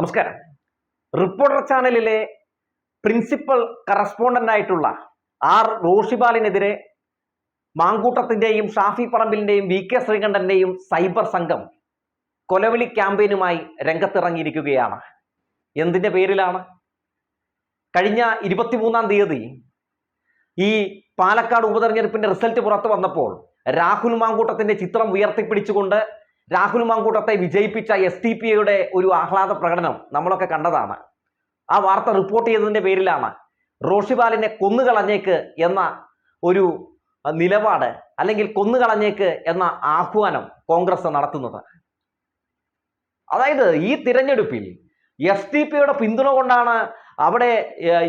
നമസ്കാരം. റിപ്പോർട്ടർ ചാനലിലെ principal correspondent ആയിട്ടുള്ള ആർ റോഷിബാലിനെതിരെ മാങ്കൂട്ടത്തിന്റെയും ഷാഫി പറമ്പിലിന്റെയും വി കെ ശ്രീകണ്ഠന്റെയും സൈബർ സംഘം കൊലവിളി ക്യാമ്പയിനുമായി രംഗത്തിറങ്ങിയിരിക്കുകയാണ്. എന്തിന്റെ പേരിലാണ്? കഴിഞ്ഞ ഇരുപത്തിമൂന്നാം തീയതി ഈ പാലക്കാട് ഉപതെരഞ്ഞെടുപ്പിന്റെ റിസൾട്ട് പുറത്തു വന്നപ്പോൾ രാഹുൽ മാങ്കൂട്ടത്തിന്റെ ചിത്രം ഉയർത്തിപ്പിടിച്ചുകൊണ്ട് രാഹുൽ മാങ്കൂട്ടത്തെ വിജയിപ്പിച്ച എസ് ടി പി യുടെ ഒരു ആഹ്ലാദ പ്രകടനം നമ്മളൊക്കെ കണ്ടതാണ്. ആ വാർത്ത റിപ്പോർട്ട് ചെയ്തതിന്റെ പേരിലാണ് റോഷിബാലിനെ കൊന്നുകളഞ്ഞേക്ക് എന്ന ഒരു നിലപാട് അല്ലെങ്കിൽ കൊന്നുകളഞ്ഞേക്ക് എന്ന ആഹ്വാനം കോൺഗ്രസ് നടത്തുന്നത്. അതായത് ഈ തിരഞ്ഞെടുപ്പിൽ എസ് ടി പിയുടെ പിന്തുണ കൊണ്ടാണ് അവിടെ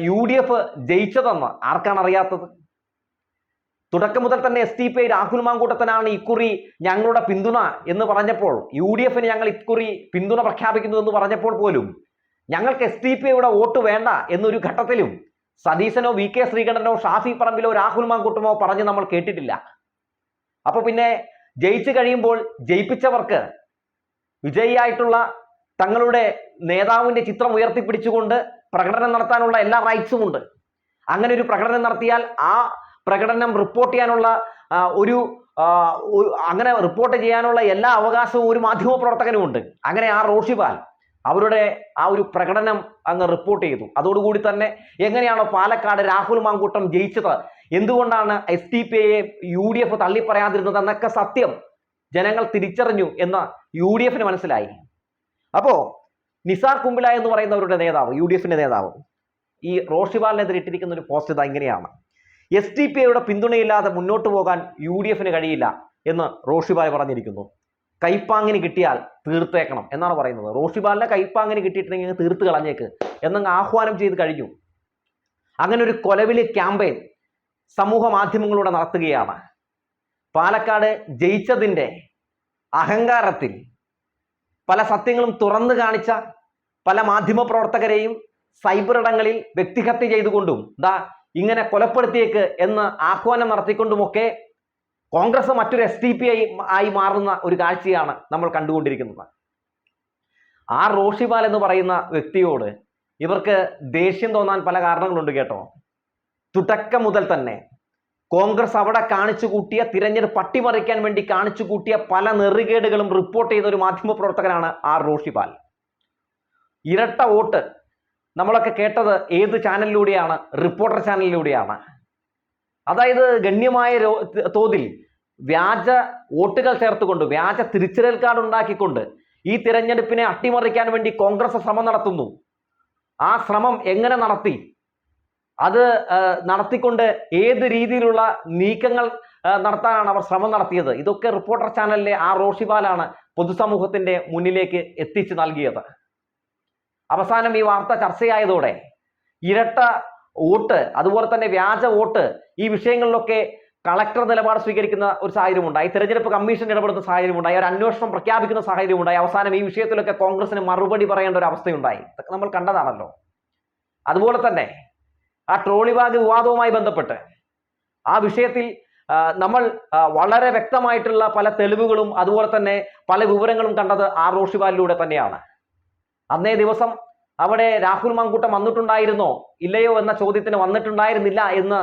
യു ഡി എഫ് ജയിച്ചതെന്ന് ആർക്കാണ് അറിയാത്തത്? തുടക്കം മുതൽ തന്നെ S T P I Rahul മാങ്കൂട്ടത്തനാണ് ഇക്കുറി ഞങ്ങളുടെ പിന്തുണ എന്ന് പറഞ്ഞപ്പോൾ യു ഡി എഫിന് ഞങ്ങൾ ഇക്കുറി പിന്തുണ പ്രഖ്യാപിക്കുന്നു എന്ന് പറഞ്ഞപ്പോൾ പോലും ഞങ്ങൾക്ക് എസ് ടി പി ഐയുടെ വോട്ട് വേണ്ട എന്നൊരു ഘട്ടത്തിലും സതീശനോ വി കെ ശ്രീകണ്ഠനോ ഷാഫി പറമ്പിലോ രാഹുൽ മാങ്കൂട്ടമോ പറഞ്ഞ് നമ്മൾ കേട്ടിട്ടില്ല. അപ്പൊ പിന്നെ ജയിച്ചു കഴിയുമ്പോൾ ജയിപ്പിച്ചവർക്ക് വിജയിയായിട്ടുള്ള തങ്ങളുടെ നേതാവിന്റെ ചിത്രം ഉയർത്തിപ്പിടിച്ചുകൊണ്ട് പ്രകടനം നടത്താനുള്ള എല്ലാ റൈറ്റ്സും ഉണ്ട്. അങ്ങനെ ഒരു പ്രകടനം നടത്തിയാൽ ആ പ്രകടനം റിപ്പോർട്ട് ചെയ്യാനുള്ള ഒരു അങ്ങനെ റിപ്പോർട്ട് ചെയ്യാനുള്ള എല്ലാ അവകാശവും ഒരു മാധ്യമ പ്രവർത്തകനും ഉണ്ട്. അങ്ങനെ ആ റോഷിപാൽ അവരുടെ ആ ഒരു പ്രകടനം അങ്ങ് റിപ്പോർട്ട് ചെയ്തു. അതോടുകൂടി തന്നെ എങ്ങനെയാണോ പാലക്കാട് രാഹുൽ മാങ്കൂട്ടം ജയിച്ചത്? എന്തുകൊണ്ടാണ് എസ് ഡി പി ഐയെ യു ഡി എഫ് തള്ളിപ്പറയാതിരുന്നത് എന്നൊക്കെ സത്യം ജനങ്ങൾ തിരിച്ചറിഞ്ഞു എന്ന് യു ഡി എഫിന് മനസ്സിലായി. അപ്പോ നിസാർ കുമ്പില എന്ന് പറയുന്നവരുടെ നേതാവ് യു ഡി എഫിന്റെ നേതാവ് ഈ റോഷിബാലിനെതിരെ ഇട്ടിരിക്കുന്ന ഒരു പോസ്റ്റ് ഇതാ ഇങ്ങനെയാണ്. എസ് ടി പി ഐയുടെ പിന്തുണയില്ലാതെ മുന്നോട്ട് പോകാൻ യു ഡി എഫിന് കഴിയില്ല എന്ന് റോഷിബായ് പറഞ്ഞിരിക്കുന്നു. കൈപ്പാങ്ങിന് കിട്ടിയാൽ തീർത്തേക്കണം എന്നാണ് പറയുന്നത്. റോഷിബാലിനെ കൈപ്പാങ്ങിന് കിട്ടിയിട്ടുണ്ടെങ്കിൽ തീർത്ത് കളഞ്ഞേക്ക് എന്നങ്ങ് ആഹ്വാനം ചെയ്ത് കഴിഞ്ഞു. അങ്ങനെ ഒരു കൊലവിളി ക്യാമ്പയിൻ സമൂഹ മാധ്യമങ്ങളിലൂടെ നടത്തുകയാണ്. പാലക്കാട് ജയിച്ചതിന്റെ അഹങ്കാരത്തിൽ പല സത്യങ്ങളും തുറന്നു കാണിച്ച പല മാധ്യമ പ്രവർത്തകരെയും സൈബർ ഇടങ്ങളിൽ വ്യക്തിഹത്യ ചെയ്തുകൊണ്ടും ദാ ഇങ്ങനെ കൊലപ്പെടുത്തിയേക്ക് എന്ന് ആഹ്വാനം നടത്തിക്കൊണ്ടുമൊക്കെ കോൺഗ്രസ് മറ്റൊരു എസ് ടി പി ഐ ആയി മാറുന്ന ഒരു കാഴ്ചയാണ് നമ്മൾ കണ്ടുകൊണ്ടിരിക്കുന്നത്. ആർ റോഷിപാൽ എന്ന് പറയുന്ന വ്യക്തിയോട് ഇവർക്ക് ദേഷ്യം തോന്നാൻ പല കാരണങ്ങളുണ്ട് കേട്ടോ. തുടക്കം മുതൽ തന്നെ കോൺഗ്രസ് അവിടെ കാണിച്ചു കൂട്ടിയ തിരഞ്ഞെടുപ്പ് അട്ടിമറിക്കാൻ വേണ്ടി കാണിച്ചു കൂട്ടിയ പല നെറുകേടുകളും റിപ്പോർട്ട് ചെയ്ത ഒരു മാധ്യമ പ്രവർത്തകനാണ് ആർ റോഷിപാൽ. ഇരട്ട വോട്ട് നമ്മളൊക്കെ കേട്ടത് ഏത് ചാനലിലൂടെയാണ്? റിപ്പോർട്ടർ ചാനലിലൂടെയാണ്. അതായത് ഗണ്യമായ തോതിൽ വ്യാജ വോട്ടുകൾ ചേർത്തുകൊണ്ട് വ്യാജ തിരിച്ചറിയൽ കാർഡ് ഉണ്ടാക്കിക്കൊണ്ട് ഈ തിരഞ്ഞെടുപ്പിനെ അട്ടിമറിക്കാൻ വേണ്ടി കോൺഗ്രസ് ശ്രമം നടത്തുന്നു. ആ ശ്രമം എങ്ങനെ നടത്തി? അത് നടത്തിക്കൊണ്ട് ഏത് രീതിയിലുള്ള നീക്കങ്ങൾ നടത്താനാണ് അവർ ശ്രമം നടത്തിയത്? ഇതൊക്കെ റിപ്പോർട്ടർ ചാനലിലെ ആ റോഷിപാലാണ് പൊതുസമൂഹത്തിന്റെ മുന്നിലേക്ക് എത്തിച്ചു നൽകിയത്. അവസാനം ഈ വാർത്ത ചർച്ചയായതോടെ ഇരട്ട വോട്ട് അതുപോലെ തന്നെ വ്യാജ വോട്ട് ഈ വിഷയങ്ങളിലൊക്കെ കളക്ടർ നിലപാട് സ്വീകരിക്കുന്ന ഒരു സാഹചര്യമുണ്ടായി. തെരഞ്ഞെടുപ്പ് കമ്മീഷൻ ഇടപെടുന്ന സാഹചര്യമുണ്ടായി. ഒരു അന്വേഷണം പ്രഖ്യാപിക്കുന്ന സാഹചര്യമുണ്ടായി. അവസാനം ഈ വിഷയത്തിലൊക്കെ കോൺഗ്രസിന് മറുപടി പറയേണ്ട ഒരു അവസ്ഥയുണ്ടായി. ഇതൊക്കെ നമ്മൾ കണ്ടതാണല്ലോ. അതുപോലെ തന്നെ ആ ട്രോളി ബാഗ് വിവാദവുമായി ബന്ധപ്പെട്ട് ആ വിഷയത്തിൽ നമ്മൾ വളരെ വ്യക്തമായിട്ടുള്ള പല തെളിവുകളും അതുപോലെ തന്നെ പല വിവരങ്ങളും കണ്ടത് ആ റോഷിബാലിലൂടെ തന്നെയാണ്. അന്നേ ദിവസം അവിടെ രാഹുൽ മാങ്കൂട്ടം വന്നിട്ടുണ്ടായിരുന്നോ? ഇല്ലയോ എന്ന ചോദ്യത്തിന് വന്നിട്ടുണ്ടായിരുന്നില്ല എന്ന്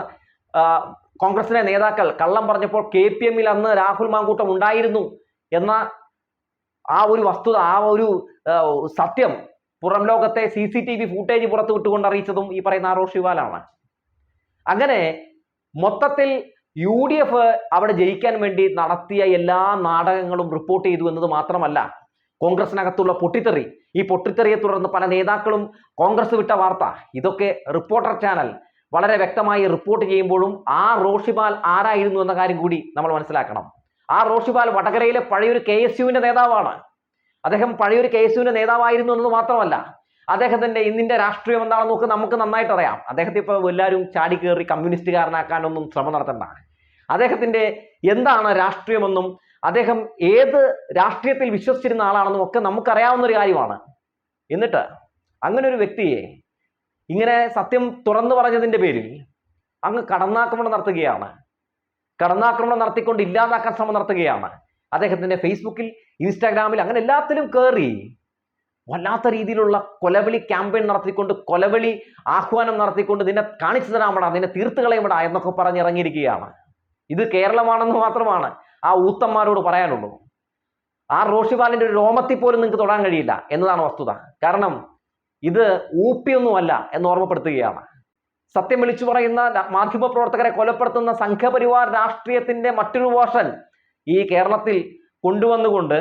കോൺഗ്രസിലെ നേതാക്കൾ കള്ളം പറഞ്ഞപ്പോൾ കെ പി എമ്മിൽ അന്ന് രാഹുൽ മാങ്കൂട്ടം ഉണ്ടായിരുന്നു എന്ന ആ ഒരു വസ്തുത ആ ഒരു സത്യം പുറം ലോകത്തെ C C T V footage പുറത്തു വിട്ടുകൊണ്ട് അറിയിച്ചതും ഈ പറയുന്ന ആറോ ശിവാലാണ്. അങ്ങനെ മൊത്തത്തിൽ യു ഡി എഫ് അവിടെ ജയിക്കാൻ വേണ്ടി നടത്തിയ എല്ലാ നാടകങ്ങളും റിപ്പോർട്ട് ചെയ്തു എന്നത് മാത്രമല്ല കോൺഗ്രസിനകത്തുള്ള പൊട്ടിത്തെറി. ഈ പൊട്ടിത്തെറിയെ തുടർന്ന് പല നേതാക്കളും കോൺഗ്രസ് വിട്ട വാർത്ത. ഇതൊക്കെ റിപ്പോർട്ടർ ചാനൽ വളരെ വ്യക്തമായി റിപ്പോർട്ട് ചെയ്യുമ്പോഴും ആ റോഷിബാൽ ആരായിരുന്നു എന്ന കാര്യം കൂടി നമ്മൾ മനസ്സിലാക്കണം. ആ റോഷിബാൽ വടകരയിലെ പഴയൊരു കെ എസ് യുവിന്റെ നേതാവാണ്. അദ്ദേഹം പഴയൊരു കെ എസ് യുവിന്റെ നേതാവായിരുന്നു എന്നത് മാത്രമല്ല അദ്ദേഹത്തിന്റെ ഇന്നിന്റെ രാഷ്ട്രീയം എന്താണെന്ന് നോക്ക് നമുക്ക് നന്നായിട്ട് അറിയാം. അദ്ദേഹത്തെ ഇപ്പോൾ എല്ലാവരും ചാടി കയറി കമ്മ്യൂണിസ്റ്റുകാരനാക്കാനൊന്നും ശ്രമം നടത്തേണ്ട. അദ്ദേഹത്തിന്റെ എന്താണ് രാഷ്ട്രീയമെന്നും അദ്ദേഹം ഏത് രാഷ്ട്രീയത്തിൽ വിശ്വസിച്ചിരുന്ന ആളാണെന്നും ഒക്കെ നമുക്കറിയാവുന്ന ഒരു കാര്യമാണ്. എന്നിട്ട് അങ്ങനെ ഒരു വ്യക്തിയെ ഇങ്ങനെ സത്യം തുറന്നു പറഞ്ഞതിന്റെ പേരിൽ അങ്ങ് കടന്നാക്രമണം നടത്തുകയാണ്. കടന്നാക്രമണം നടത്തിക്കൊണ്ട് ഇല്ലാതാക്കാൻ ശ്രമം നടത്തുകയാണ്. അദ്ദേഹത്തിന്റെ ഫേസ്ബുക്കിൽ ഇൻസ്റ്റാഗ്രാമിൽ അങ്ങനെ എല്ലാത്തിലും കയറി വല്ലാത്ത രീതിയിലുള്ള കൊലവിളി ക്യാമ്പയിൻ നടത്തിക്കൊണ്ട് കൊലവിളി ആഹ്വാനം നടത്തിക്കൊണ്ട് നിന്നെ കാണിച്ചു തരാമടാ നിന്നെ തീർത്ത് കളയുമടാ എന്നൊക്കെ പറഞ്ഞിറങ്ങിയിരിക്കുകയാണ് ഇത് കേരളമാണെന്ന് മാത്രമാണ്. ആ ഊത്തന്മാരോട് പറയാനുള്ളൂ. ആ റോഷിപാലിന്റെ ഒരു രോമത്തിൽ പോലും നിങ്ങൾക്ക് തൊടാൻ കഴിയില്ല എന്നതാണ് വസ്തുത. കാരണം ഇത് ഊപ്പിയൊന്നുമല്ല എന്ന് ഓർമ്മപ്പെടുത്തുകയാണ്. സത്യം വിളിച്ചു പറയുന്ന മാധ്യമ പ്രവർത്തകരെ കൊലപ്പെടുത്തുന്ന സംഘപരിവാർ രാഷ്ട്രീയത്തിന്റെ മറ്റൊരു വേർഷൻ ഈ കേരളത്തിൽ കൊണ്ടുവന്നുകൊണ്ട്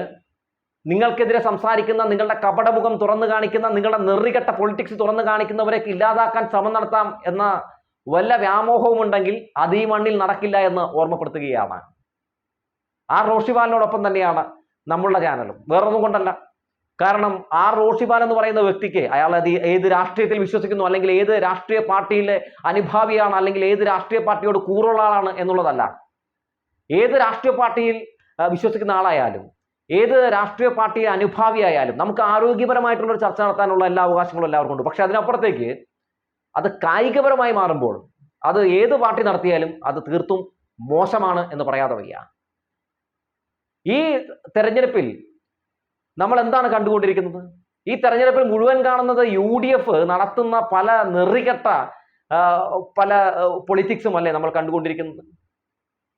നിങ്ങൾക്കെതിരെ സംസാരിക്കുന്ന നിങ്ങളുടെ കപടമുഖം തുറന്നു കാണിക്കുന്ന നിങ്ങളുടെ നെറികെട്ട പൊളിറ്റിക്സ് തുറന്നു കാണിക്കുന്നവരെ ഇല്ലാതാക്കാൻ ശ്രമം നടത്താം എന്ന വല്ല വ്യാമോഹവും ഉണ്ടെങ്കിൽ അത് ഈ മണ്ണിൽ നടക്കില്ല എന്ന് ഓർമ്മപ്പെടുത്തുകയാണ്. ആ റോഷിപാലിനോടൊപ്പം തന്നെയാണ് നമ്മളുടെ ചാനലും. വേറൊന്നും കൊണ്ടല്ല. കാരണം ആ റോഷിപാൽ എന്ന് പറയുന്ന വ്യക്തിക്ക് അയാൾ അത് ഏത് രാഷ്ട്രീയത്തിൽ വിശ്വസിക്കുന്നു അല്ലെങ്കിൽ ഏത് രാഷ്ട്രീയ പാർട്ടിയിലെ അനുഭാവിയാണ് അല്ലെങ്കിൽ ഏത് രാഷ്ട്രീയ പാർട്ടിയോട് കൂറുള്ള ആളാണ് എന്നുള്ളതല്ല. ഏത് രാഷ്ട്രീയ പാർട്ടിയിൽ വിശ്വസിക്കുന്ന ആളായാലും ഏത് രാഷ്ട്രീയ പാർട്ടിയെ അനുഭാവിയായാലും നമുക്ക് ആരോഗ്യപരമായിട്ടുള്ള ഒരു ചർച്ച നടത്താനുള്ള എല്ലാ അവകാശങ്ങളും എല്ലാവർക്കും ഉണ്ട്. പക്ഷെ അതിനപ്പുറത്തേക്ക് അത് കായികപരമായി മാറുമ്പോൾ അത് ഏത് പാർട്ടി നടത്തിയാലും അത് തീർത്തും മോശമാണ് എന്ന് പറയാതെ വയ്യ. ഈ തെരഞ്ഞെടുപ്പിൽ നമ്മൾ എന്താണ് കണ്ടുകൊണ്ടിരിക്കുന്നത്? ഈ തെരഞ്ഞെടുപ്പിൽ മുഴുവൻ കാണുന്നത് യു ഡി എഫ് നടത്തുന്ന പല നെറികെട്ട പല പൊളിറ്റിക്സും അല്ലേ നമ്മൾ കണ്ടുകൊണ്ടിരിക്കുന്നത്?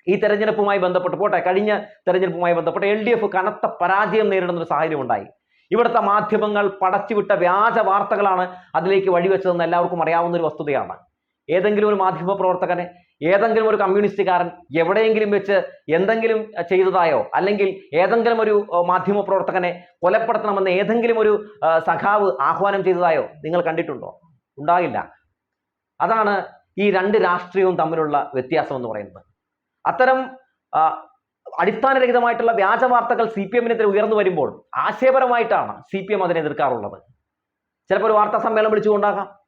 ഈ തെരഞ്ഞെടുപ്പുമായി ബന്ധപ്പെട്ട് പോട്ടെ കഴിഞ്ഞ തെരഞ്ഞെടുപ്പുമായി ബന്ധപ്പെട്ട് എൽ ഡി എഫ് കനത്ത പരാജയം നേരിടുന്ന ഒരു സാഹചര്യം ഉണ്ടായി. ഇവിടുത്തെ മാധ്യമങ്ങൾ പടച്ചുവിട്ട വ്യാജ വാർത്തകളാണ് അതിലേക്ക് വഴിവെച്ചതെന്ന് എല്ലാവർക്കും അറിയാവുന്ന ഒരു വസ്തുതയാണ്. ഏതെങ്കിലും ഒരു മാധ്യമ പ്രവർത്തകനെ ഏതെങ്കിലും ഒരു കമ്മ്യൂണിസ്റ്റുകാരൻ എവിടെയെങ്കിലും വെച്ച് എന്തെങ്കിലും ചെയ്തതായോ? അല്ലെങ്കിൽ ഏതെങ്കിലും ഒരു മാധ്യമ പ്രവർത്തകനെ കൊലപ്പെടുത്തണമെന്ന് ഏതെങ്കിലും ഒരു സഖാവ് ആഹ്വാനം ചെയ്തതായോ? നിങ്ങൾ കണ്ടിട്ടുണ്ടോ? ഉണ്ടാകില്ല. അതാണ് ഈ രണ്ട് രാഷ്ട്രീയവും തമ്മിലുള്ള വ്യത്യാസം എന്ന് പറയുന്നത്. അത്തരം അടിസ്ഥാനരഹിതമായിട്ടുള്ള വ്യാജ വാർത്തകൾ സി പി എമ്മിനെതിരെ ഉയർന്നു വരുമ്പോൾ ആശയപരമായിട്ടാണ് സി പി എം അതിനെ എതിർക്കാറുള്ളത്. ചിലപ്പോൾ ഒരു വാർത്താ സമ്മേളനം വിളിച്ചുകൊണ്ടാകാം.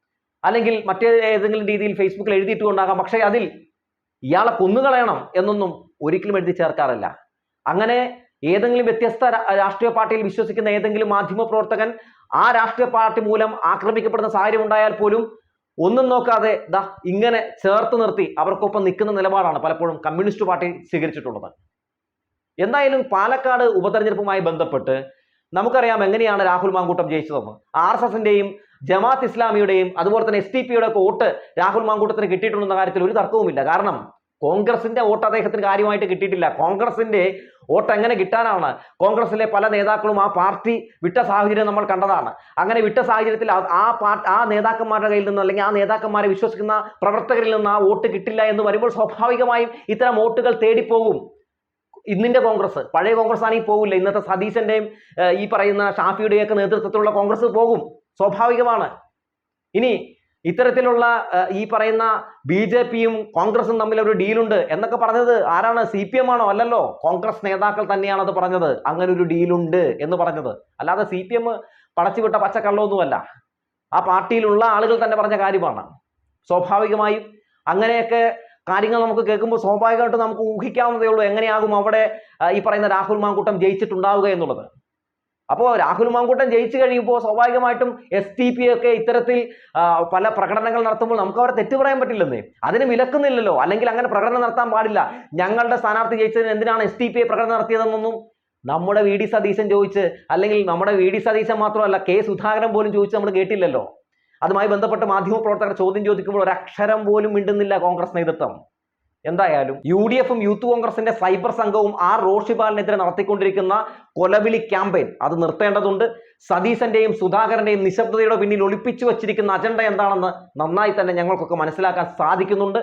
അല്ലെങ്കിൽ മറ്റേതെങ്കിലും രീതിയിൽ ഫേസ്ബുക്കിൽ എഴുതിയിട്ടുകൊണ്ടാകാം. പക്ഷേ അതിൽ ഇയാളെ കൊന്നുകളയണം എന്നൊന്നും ഒരിക്കലും എഴുതി ചേർക്കാറില്ല. അങ്ങനെ ഏതെങ്കിലും വ്യത്യസ്ത രാഷ്ട്രീയ പാർട്ടിയിൽ വിശ്വസിക്കുന്ന ഏതെങ്കിലും മാധ്യമ പ്രവർത്തകൻ ആ രാഷ്ട്രീയ പാർട്ടി മൂലം ആക്രമിക്കപ്പെടുന്ന സാഹചര്യം ഉണ്ടായാൽ പോലും ഒന്നും നോക്കാതെ ദാ ഇങ്ങനെ ചേർത്ത് നിർത്തി അവർക്കൊപ്പം നിൽക്കുന്ന നിലപാടാണ് പലപ്പോഴും കമ്മ്യൂണിസ്റ്റ് പാർട്ടി സ്വീകരിച്ചിട്ടുള്ളത്. എന്തായാലും പാലക്കാട് ഉപതെരഞ്ഞെടുപ്പുമായി ബന്ധപ്പെട്ട് നമുക്കറിയാം എങ്ങനെയാണ് രാഹുൽ മാങ്കൂട്ടം ജയിച്ചതെന്ന്. ആർ എസ് എസിന്റെയും ജമാഅത്ത് ഇസ്ലാമിയുടെയും അതുപോലെ തന്നെ എസ് ടി പിയുടെ ഒക്കെ വോട്ട് രാഹുൽ മാങ്കൂട്ടത്തിന് കിട്ടിയിട്ടുണ്ടെന്ന കാര്യത്തിൽ ഒരു തർക്കവുമില്ല. കാരണം കോൺഗ്രസിന്റെ വോട്ട് അദ്ദേഹത്തിന് കാര്യമായിട്ട് കിട്ടിയിട്ടില്ല. കോൺഗ്രസിന്റെ വോട്ട് എങ്ങനെ കിട്ടാനാണ്? കോൺഗ്രസിലെ പല നേതാക്കളും ആ പാർട്ടി വിട്ട സാഹചര്യം നമ്മൾ കണ്ടതാണ്. അങ്ങനെ വിട്ട സാഹചര്യത്തിൽ ആ- ആ പാർട്ടി ആ നേതാക്കന്മാരുടെ കയ്യിൽ നിന്ന് അല്ലെങ്കിൽ ആ നേതാക്കന്മാരെ വിശ്വസിക്കുന്ന പ്രവർത്തകരിൽ നിന്ന് ആ വോട്ട് കിട്ടില്ല എന്ന് വരുമ്പോൾ സ്വാഭാവികമായും ഇത്തരം വോട്ടുകൾ തേടിപ്പോകും. ഇന്നിന്റെ കോൺഗ്രസ്. പഴയ കോൺഗ്രസ് ആണെങ്കിൽ പോകില്ല ഇന്നത്തെ സതീശന്റെയും ഈ പറയുന്ന ഷാഫിയുടെയൊക്കെ നേതൃത്വത്തിലുള്ള കോൺഗ്രസ് പോകും സ്വാഭാവികമാണ്. ഇനി ഇത്തരത്തിലുള്ള ഈ പറയുന്ന ബി ജെ പിയും കോൺഗ്രസും തമ്മിൽ ഒരു ഡീലുണ്ട് എന്നൊക്കെ പറഞ്ഞത് ആരാണ്? സി പി എം ആണോ? അല്ലല്ലോ. കോൺഗ്രസ് നേതാക്കൾ തന്നെയാണ് അത് പറഞ്ഞത്. അങ്ങനെ ഒരു ഡീലുണ്ട് എന്ന് പറഞ്ഞത്. അല്ലാതെ സി പി എം പടച്ചുവിട്ട പച്ചക്കള്ളമൊന്നുമല്ല ആ പാർട്ടിയിലുള്ള ആളുകൾ തന്നെ പറഞ്ഞ കാര്യമാണ്. സ്വാഭാവികമായും അങ്ങനെയൊക്കെ കാര്യങ്ങൾ നമുക്ക് കേൾക്കുമ്പോൾ സ്വാഭാവികമായിട്ട് നമുക്ക് ഊഹിക്കാവുന്നതേ ഉള്ളൂ എങ്ങനെയാകും അവിടെ ഈ പറയുന്ന രാഹുൽ മാങ്കൂട്ടം ജയിച്ചിട്ടുണ്ടാവുക എന്നുള്ളത്. അപ്പോൾ രാഹുൽ മാങ്കൂട്ടൻ ജയിച്ചു കഴിയുമ്പോൾ സ്വാഭാവികമായിട്ടും എസ് ടി പി ഒക്കെ ഇത്തരത്തിൽ പല പ്രകടനങ്ങൾ നടത്തുമ്പോൾ നമുക്ക് അവരെ തെറ്റു പറയാൻ പറ്റില്ലെന്നേ. അതിന് വിലക്കുന്നില്ലല്ലോ. അല്ലെങ്കിൽ അങ്ങനെ പ്രകടനം നടത്താൻ പാടില്ല. ഞങ്ങളുടെ സ്ഥാനാർത്ഥി ജയിച്ചതിന് എന്തിനാണ് എസ് ടി പി പ്രകടനം നടത്തിയതെന്നൊന്നും നമ്മുടെ വി ഡി സതീശൻ ചോദിച്ച് അല്ലെങ്കിൽ നമ്മുടെ വി ഡി സതീശൻ മാത്രമല്ല കെ സുധാകരൻ പോലും ചോദിച്ച് നമ്മൾ കേട്ടില്ലല്ലോ. അതുമായി ബന്ധപ്പെട്ട് മാധ്യമ പ്രവർത്തകർ ചോദ്യം ചോദിക്കുമ്പോൾ ഒരു അക്ഷരം പോലും മിണ്ടുന്നില്ല കോൺഗ്രസ് നേതൃത്വം. എന്തായാലും യു ഡി എഫും യൂത്ത് കോൺഗ്രസിന്റെ സൈബർ സംഘവും ആർ റോഷിപാലിനെതിരെ നടത്തിക്കൊണ്ടിരിക്കുന്ന കൊലവിളി ക്യാമ്പയിൻ. അത് നിർത്തേണ്ടതുണ്ട്. സതീശന്റെയും സുധാകരന്റെയും നിശബ്ദതയുടെ പിന്നിൽ ഒളിപ്പിച്ചു വച്ചിരിക്കുന്ന അജണ്ട എന്താണെന്ന് നന്നായി തന്നെ ഞങ്ങൾക്കൊക്കെ മനസ്സിലാക്കാൻ സാധിക്കുന്നുണ്ട്.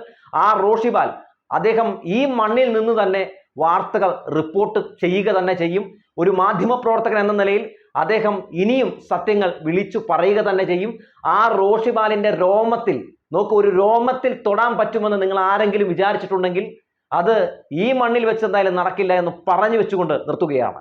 ആർ റോഷിപാൽ അദ്ദേഹം ഈ മണ്ണിൽ നിന്ന് തന്നെ വാർത്തകൾ റിപ്പോർട്ട് ചെയ്യുക തന്നെ ചെയ്യും. ഒരു മാധ്യമ പ്രവർത്തകൻ എന്ന നിലയിൽ അദ്ദേഹം ഇനിയും സത്യങ്ങൾ വിളിച്ചു പറയുക തന്നെ ചെയ്യും. ആ റോഷിപാലിന്റെ രോമത്തിൽ നോക്കൂ ഒരു രോമത്തിൽ തൊടാൻ പറ്റുമെന്ന് നിങ്ങൾ ആരെങ്കിലും വിചാരിച്ചിട്ടുണ്ടെങ്കിൽ അത് ഈ മണ്ണിൽ വെച്ച് എന്തായാലും നടക്കില്ല എന്ന് പറഞ്ഞു വെച്ചുകൊണ്ട് നിർത്തുകയാണ്.